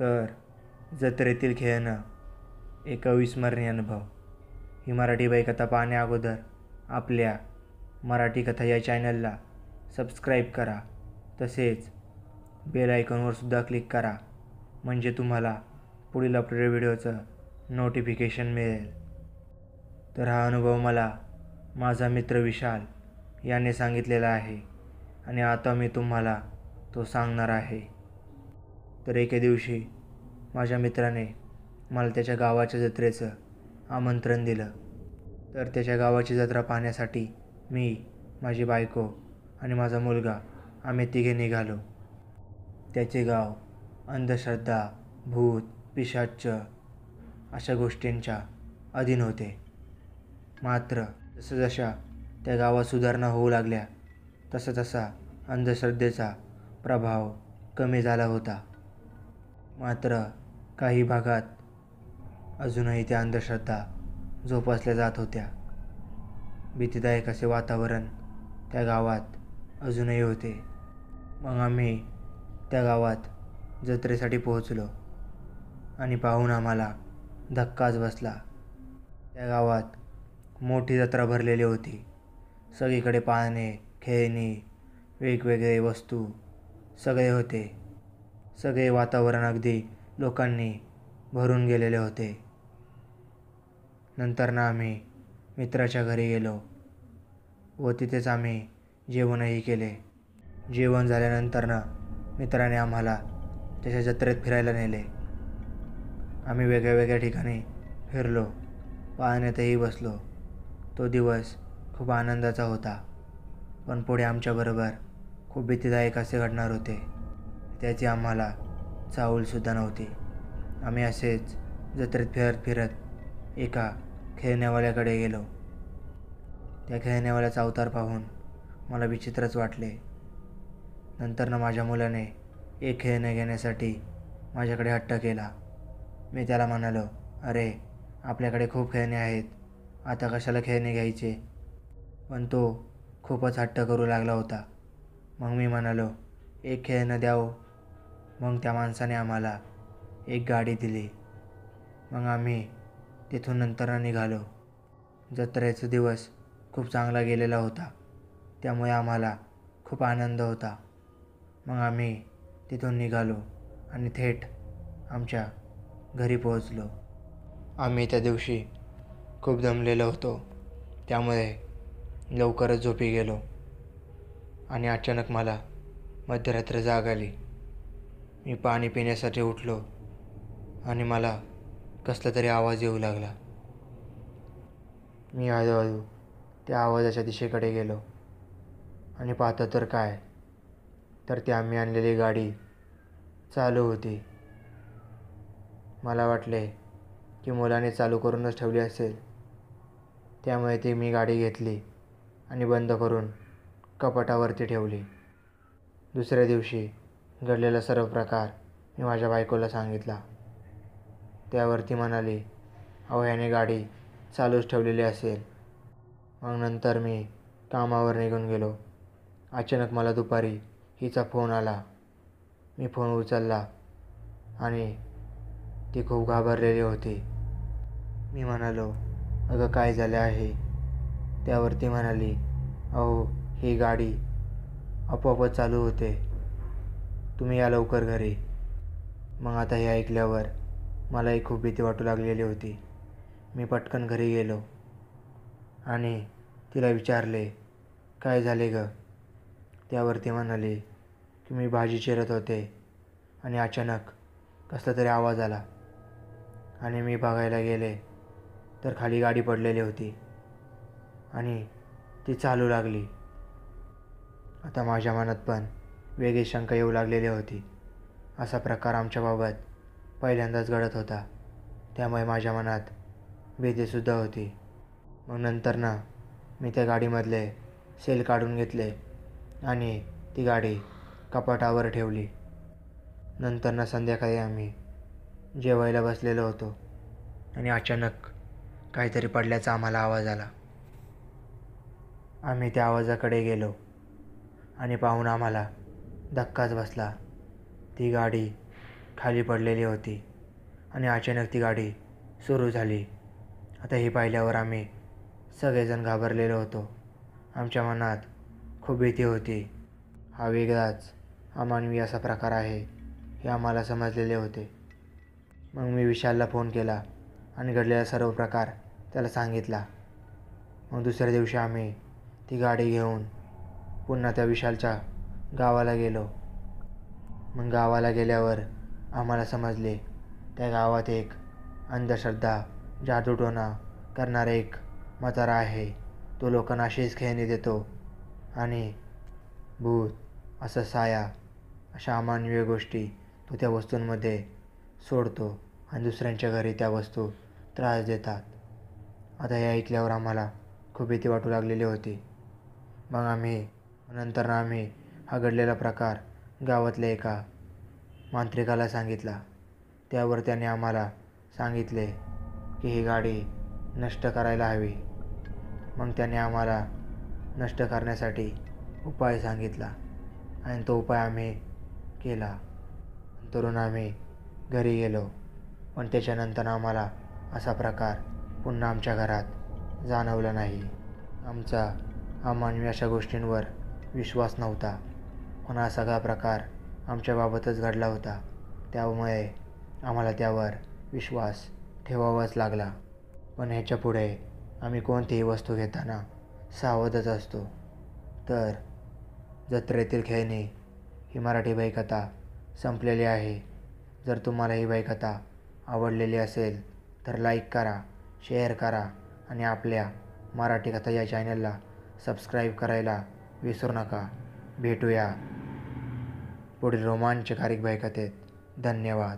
तर जत्रेतील खेळणं एक अविस्मरणीय अनुभव. ही मराठी बाईकथा पाहण्या अगोदर आपल्या मराठी कथा या चॅनलला सबस्क्राईब करा. तसेच बेल आयकॉनवर सुद्धा क्लिक करा म्हणजे तुम्हाला पुढील अपडेट व्हिडिओचं नोटिफिकेशन मिळेल. तर हा अनुभव मला माझा मित्र विशाल याने सांगितलेला आहे आणि आता मी तुम्हाला तो सांगणार आहे. तर एके दिवशी माझ्या मित्राने मला त्याच्या गावाच्या जत्रेचं आमंत्रण दिलं. तर त्याच्या गावाची जत्रा पाहण्यासाठी मी माझी बायको आणि माझा मुलगा आम्ही तिघे निघालो. त्याचे गाव अंधश्रद्धा भूत पिशाच्च अशा गोष्टींच्या अधीन होते. मात्र जसं जशा त्या गावात सुधारणा होऊ लागल्या तसा तसा अंधश्रद्धेचा प्रभाव कमी झाला होता. मात्र काही भागात अजूनही त्या अंधश्रद्धा जोपासल्या जात होत्या. भीतीदायक असे वातावरण त्या गावात अजूनही होते. मग आम्ही त्या गावात जत्रेसाठी पोहोचलो आणि पाहून आम्हाला धक्काच बसला. त्या गावात मोठी जत्रा भरलेली होती. सगळीकडे पाळणे खेळणी वेगवेगळे वस्तू सगळे होते. सगळे वातावरण अगदी लोकांनी भरून गेलेले होते. नंतर ना आम्ही मित्राच्या घरी गेलो व तिथेच आम्ही जेवणही केले. जेवण झाल्यानंतर ना मित्राने आम्हाला त्याच्या जत्रेत फिरायला नेले. आम्ही वेगळ्या वेगळ्या ठिकाणी फिरलो पाहण्यातही बसलो. तो दिवस खूप आनंदाचा होता. पण पुढे आमच्याबरोबर खूप भीतीदायक असे घडणार होते. त्याची आम्हाला चाऊलसुद्धा नव्हती. आम्ही असेच जत्रेत फिरत फिरत एका खेळण्यावाल्याकडे गेलो. त्या खेळण्यावाल्याचा अवतार पाहून मला विचित्रच वाटले. नंतर ना माझ्या मुलाने एक खेळणे घेण्यासाठी माझ्याकडे हट्ट केला. मी त्याला म्हणालो अरे आपल्याकडे खूप खेळणे आहेत. आता कशाला खेळणे घ्यायचे? पण तो खूपच हट्ट करू लागला होता. मग मी म्हणालो एक खेळणं द्यावं मग त्या माणसाने आम्हाला एक गाडी दिली. मग आम्ही तिथून नंतर निघालो. जत्रेचा दिवस खूप चांगला गेलेला होता. त्यामुळे आम्हाला खूप आनंद होता. मग आम्ही तिथून निघालो आणि थेट आमच्या घरी पोहोचलो. आम्ही त्या दिवशी खूप दमलेलो होतो. त्यामुळे लवकरच झोपी गेलो. आणि अचानक मला मध्यरात्र जाग आली. मी पाणी पिण्यासाठी उठलो आणि मला कसला तरी आवाज येऊ लागला. मी हळूहळू त्या आवाजाच्या दिशेकडे गेलो आणि पाहतो तर काय? तर ती आम्ही आणलेली गाडी चालू होती. मला वाटले की मुलाने चालू करूनच ठेवली असेल. त्यामुळे ती मी गाडी घेतली आणि बंद करून कपाटावरती ठेवली. दुसऱ्या दिवशी घडलेला सर्व प्रकार मी माझ्या बायकोला सांगितला. त्यावर ती म्हणाली अहो ह्याने गाडी चालूच ठेवलेली असेल. मग नंतर मी कामावर निघून गेलो. अचानक मला दुपारी हिचा फोन आला. मी फोन उचलला आणि ती खूप घाबरलेली होती. मी म्हणालो अगं काय झालं आहे? त्यावर ती म्हणाली अहो ही गाडी आपोआपच चालू होते. तुम्ही या लवकर घरी. मग आता हे ऐकल्यावर मलाही खूप भीती वाटू लागलेली होती. मी पटकन घरी गेलो आणि तिला विचारले काय झाले ग? त्यावर ती म्हणाली की मी भाजी चिरत होते आणि अचानक कसला तरी आवाज आला आणि मी बघायला गेले तर खाली गाडी पडलेली होती आणि ती चालू लागली. आता माझ्या मनात पण वेगळी शंका येऊ लागलेली होती. असा प्रकार आमच्याबाबत पहिल्यांदाच घडत होता. त्यामुळे माझ्या मनात भीतीसुद्धा होती. मग नंतर ना मी त्या गाडीमधले सेल काढून घेतले आणि ती गाडी कपाटावर ठेवली. नंतर ना संध्याकाळी आम्ही जेवायला बसलेलो होतो आणि अचानक काहीतरी पडल्याचा आम्हाला आवाज आला. आम्ही त्या आवाजाकडे गेलो आणि पाहून आम्हाला धक्काच बसला. ती गाडी खाली पडलेली होती आणि अचानक ती गाडी सुरू झाली. आता हे पाहिल्यावर आम्ही सगळेजण घाबरलेलो होतो. आमच्या मनात खूप भीती होती. हा वेगळाच अमानवी असा प्रकार आहे हे आम्हाला समजलेले होते. मग मी विशालला फोन केला आणि घडलेला सर्व प्रकार त्याला सांगितला. मग दुसऱ्या दिवशी आम्ही ती गाडी घेऊन पुन्हा त्या विशालच्या गावाला गेलो. मग गावाला गेल्यावर आम्हाला समजले त्या गावात एक अंधश्रद्धा जादूटोणा करणारा एक म्हातारा आहे. तो लोकांना अशीच खेळणी देतो आणि भूत असं साया अशा अमानवीय गोष्टी तो त्या वस्तूंमध्ये सोडतो आणि दुसऱ्यांच्या घरी त्या वस्तू त्रास देतात. आता हे ऐकल्यावर आम्हाला खूप भीती वाटू लागलेली होती. मग आम्ही नंतर आम्ही हा घडलेला प्रकार गावातल्या एका मांत्रिकाला सांगितला. त्यावर त्याने आम्हाला सांगितले की ही गाडी नष्ट करायला हवी. मग त्याने आम्हाला नष्ट करण्यासाठी उपाय सांगितला आणि तो उपाय आम्ही केला. तरुण आम्ही घरी गेलो पण त्याच्यानंतर आम्हाला असा प्रकार पुन्हा आमच्या घरात जाणवला नाही. आमचा अमानवी अशा गोष्टींवर विश्वास नव्हता. पण हा सगळा प्रकार आमच्याबाबतच घडला होता. त्यामुळे आम्हाला त्यावर विश्वास ठेवावाच लागला. पण ह्याच्या पुढे आम्ही कोणतीही वस्तू घेताना सावधच असतो. तर जत्रेतील खेळणी ही मराठी बाईकथा संपलेली आहे. जर तुम्हाला ही बाईकथा आवडलेली असेल तर लाईक करा शेअर करा आणि आपल्या मराठी कथा या चॅनलला सबस्क्राईब करायला विसरू नका. भेटूया. पुढील रोमांचकारी बाईकथेत धन्यवाद